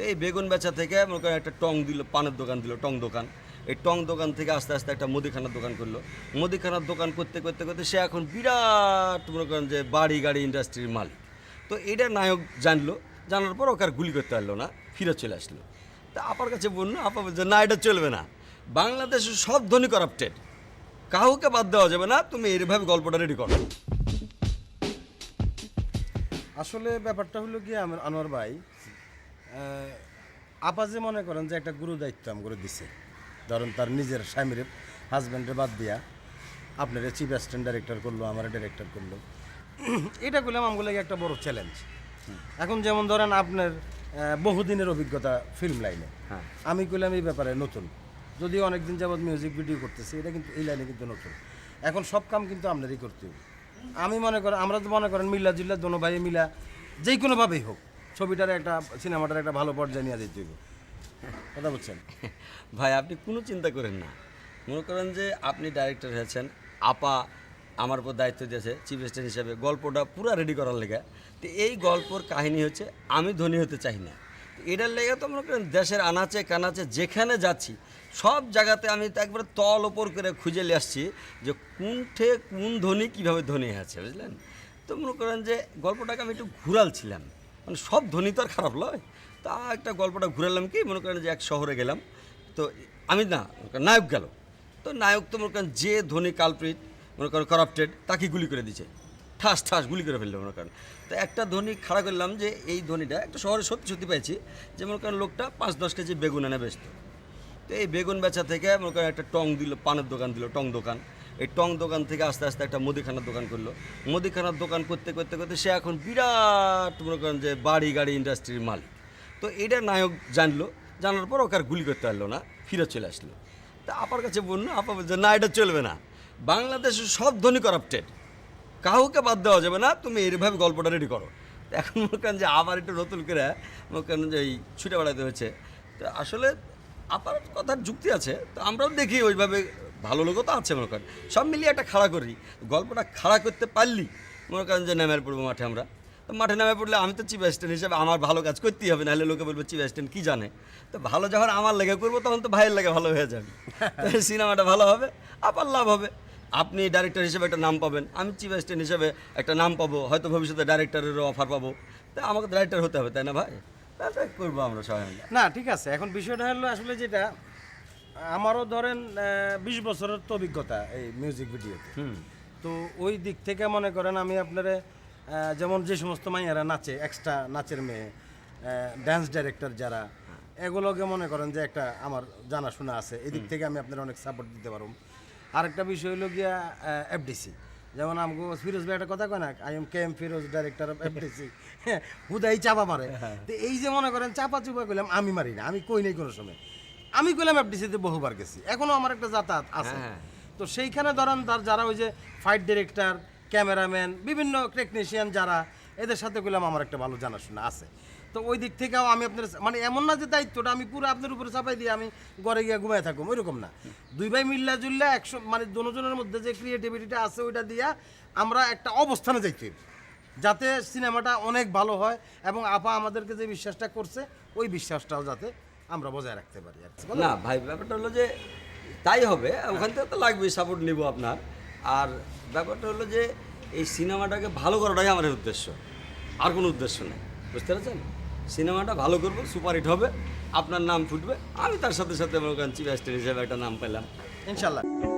এই বেগুন বেচা থেকে মনে করেন একটা টং দিল, পানের দোকান দিল, টং দোকান। এই টং দোকান থেকে আস্তে আস্তে একটা মুদিখানার দোকান করল। মুদিখানার দোকান করতে করতে করতে সে এখন বিরাট মনে করেন যে বাড়ি, গাড়ি ইন্ডাস্ট্রির মালিক। তো এটা নায়ক জানলো, জানার পর ওকে আর গুলি করতে পারল না, ফিরে চলে আসলো। তা আপার কাছে বলল, আপা বলছে, না, এটা চলবে না। বাংলাদেশের সব ধনী করাপ্টেড কাউকে বাদ দেওয়া যাবে না, তুমি এইভাবে গল্পটা রেডি করো। আসলে ব্যাপারটা হলো কি আমার আনোয়ার ভাই আপা যে মনে করেন যে একটা গুরু দায়িত্ব আমগুলো দিছে ধরেন তার নিজের স্বামীর হাজব্যান্ডের বাদ দিয়া আপনার চিফ অ্যাসিস্ট্যান্ট ডাইরেক্টর করল আমার ডাইরেক্টর করল এটা করলাম আমগুলো একটা বড় চ্যালেঞ্জ এখন যেমন ধরেন আপনার বহুদিনের অভিজ্ঞতা ফিল্ম লাইনে হ্যাঁ। আমি করলাম এই ব্যাপারে নতুন। যদিও অনেকদিন যাবৎ মিউজিক ভিডিও করতেছি এটা কিন্তু এই লাইনে কিন্তু নতুন। এখন সব কাম কিন্তু আপনারই করতে হবে। আমি মনে করেন আমরা তো মনে করেন মিল্লা জিল্লা দোনো ভাই মিলা যে কোনোভাবেই হোক ছবিটার একটা, সিনেমাটার একটা ভালো পর্যায়ে নিয়ে যেতে হবে কথা বলছেন ভাই, আপনি কোনো চিন্তা করেন না। মনে করেন যে আপনি ডাইরেক্টর হয়েছেন, আপা আমার উপর দায়িত্ব দিয়েছে চিফ স্টার হিসেবে। গল্পটা পুরো রেডি করার লেগে। তো এই গল্পর কাহিনী হচ্ছে, আমি ধনী হতে চাই না। এটার লেগে তো মনে করেন দেশের আনাচে কানাচে যেখানে যাচ্ছি, সব জায়গাতে আমি একবারে তল ওপর করে খুঁজে নিয়ে আসছি যে কোনঠে কোন ধনী কীভাবে ধনী আছে বুঝলেন? তো মনে করেন যে গল্পটাকে আমি একটু ঘুরালছিলাম। মানে সব ধ্বনি তো আর খারাপ নয় তা একটা গল্পটা ঘুরালাম কি, মনে করেন যে এক শহরে গেলাম। তো আমি না নায়ক গেল। তো নায়ক তো মনে করেন যে ধনী কালপ্রিট, মনে করেন করাপ্টেড তাকে গুলি করে দিচ্ছে ঠাস ঠাস গুলি করে ফেলল মনে করেন। তো একটা ধনী খাড়া করলাম যে এই ধনীটা, একটা শহরে সত্যি সত্যি পেয়েছি যে মনে করেন লোকটা পাঁচ দশ কেজি বেগুন এনে বেচতো। তো এই বেগুন বেচা থেকে মনে করেন একটা টং দিল, পানের দোকান দিল, টং দোকান। এই টং দোকান থেকে আস্তে আস্তে একটা মুদিখানার দোকান করল। মুদিখানার দোকান করতে করতে করতে সে এখন বিরাট মনে করেন যে বাড়ি গাড়ি ইন্ডাস্ট্রির মালিক। তো এটা নায়ক জানলো, জানার পর ওকে আর গুলি করতে পারল না, ফিরে চলে আসলো। তা আপার কাছে বলল, আপা বলছে, না, এটা চলবে না। বাংলাদেশের সব ধনী করাপ্টেড কাউকে বাদ দেওয়া যাবে না, তুমি এইভাবে গল্পটা রেডি করো। এখন মনে করেন যে আবার একটু নতুন করে মনে করেন যে এই ছুটে বেড়াতে হয়েছে। তো আসলে আপার কথার যুক্তি আছে, তো আমরাও দেখি ওইভাবে ভালো লোকও তো আছে মনে করেন। সব মিলিয়ে একটা খাড়া করি। গল্পটা খাড়া করতে পারলি, মনে করেন যে নেমে পড়ব মাঠে আমরা। তো মাঠে নেমে পড়লে আমি তো চিফ অ্যাসিস্ট্যান্ট হিসেবে আমার ভালো কাজ করতেই হবে, নাহলে লোকে বলবে চিফ অ্যাসিস্ট্যান্ট কী জানে। তো ভালো যখন আমার লেগে করব, তখন তো ভাইয়ের লেগে ভালো হয়ে যাবে। সিনেমাটা ভালো হবে আপার লাভ হবে। আপনি ডাইরেক্টর হিসেবে একটা নাম পাবেন, আমি চিফ অ্যাসিস্ট্যান্ট হিসেবে একটা নাম পাবো, হয়তো ভবিষ্যতে ডাইরেক্টরেরও অফার পাবো। তা আমাকে ডাইরেক্টর হতে হবে, তাই না ভাই? করব আমরা সবাই মিলে। না ঠিক আছে। এখন বিষয়টা হলো আসলে যেটা আমারও ধরেন বিশ বছরের তো অভিজ্ঞতা এই মিউজিক ভিডিওতে হুম। তো ওই দিক থেকে মনে করেন আমি আপনারে যেমন যে সমস্ত মাইয়ারা নাচে এক্সট্রা নাচের মেয়ে ড্যান্স ডাইরেক্টর যারা এগুলোকে মনে করেন যে একটা আমার জানাশোনা আছে। এদিক থেকে আমি আপনার অনেক সাপোর্ট দিতে পারব। আরেকটা বিষয় হলো গিয়া এফডিসি যেমন আমাকে ফিরোজ ভাই একটা কথা কয় না I am K M Firoz director of FDC হুদাই চাপা মারে। তো এই যে মনে করেন চাপা চুপা করলাম আমি মারি না আমি কই নাই কোনো সময়। আমি কইলাম এফডিসিতে বহুবার গেছি এখনও আমার একটা যাতায়াত আছে। হ্যাঁ। তো সেইখানে ধরেন তার যারা ওই যে ফাইট ডিরেক্টর ক্যামেরাম্যান বিভিন্ন টেকনিশিয়ান যারা এদের সাথে করলাম আমার একটা ভালো জানাশোনা আছে। তো ওই দিক থেকেও আমি আপনার মানে এমন না যে দায়িত্বটা আমি পুরো আপনার উপরে চাপাই দিয়ে আমি ঘরে গিয়ে ঘুমায় থাকুম, ওইরকম না। দুই ভাই মিল্লা জুল্লা একশো মানে দুজনের মধ্যে যে ক্রিয়েটিভিটিটা আছে ওইটা দিয়া আমরা একটা অবস্থানে যাইতে যাতে সিনেমাটা অনেক ভালো হয় এবং আপা আমাদেরকে যে বিশ্বাসটা করছে, ওই বিশ্বাসটাও যাতে আমরা বজায় রাখতে পারি আর। না ভাই, ব্যাপারটা হলো যে তাই হবে, ওখান থেকে তো লাগবেই সাপোর্ট নিব আপনার। আর ব্যাপারটা হলো যে এই সিনেমাটাকে ভালো করাটাই আমার উদ্দেশ্য। আর কোনো উদ্দেশ্য নেই। বুঝতে পারছেন? সিনেমাটা ভালো করব সুপারহিট হবে, আপনার নাম ফুটবে। আমি তার সাথে সাথে আমার চিফ অ্যাসিস্ট্যান্ট হিসেবে একটা নাম পেলাম। ইনশাল্লাহ।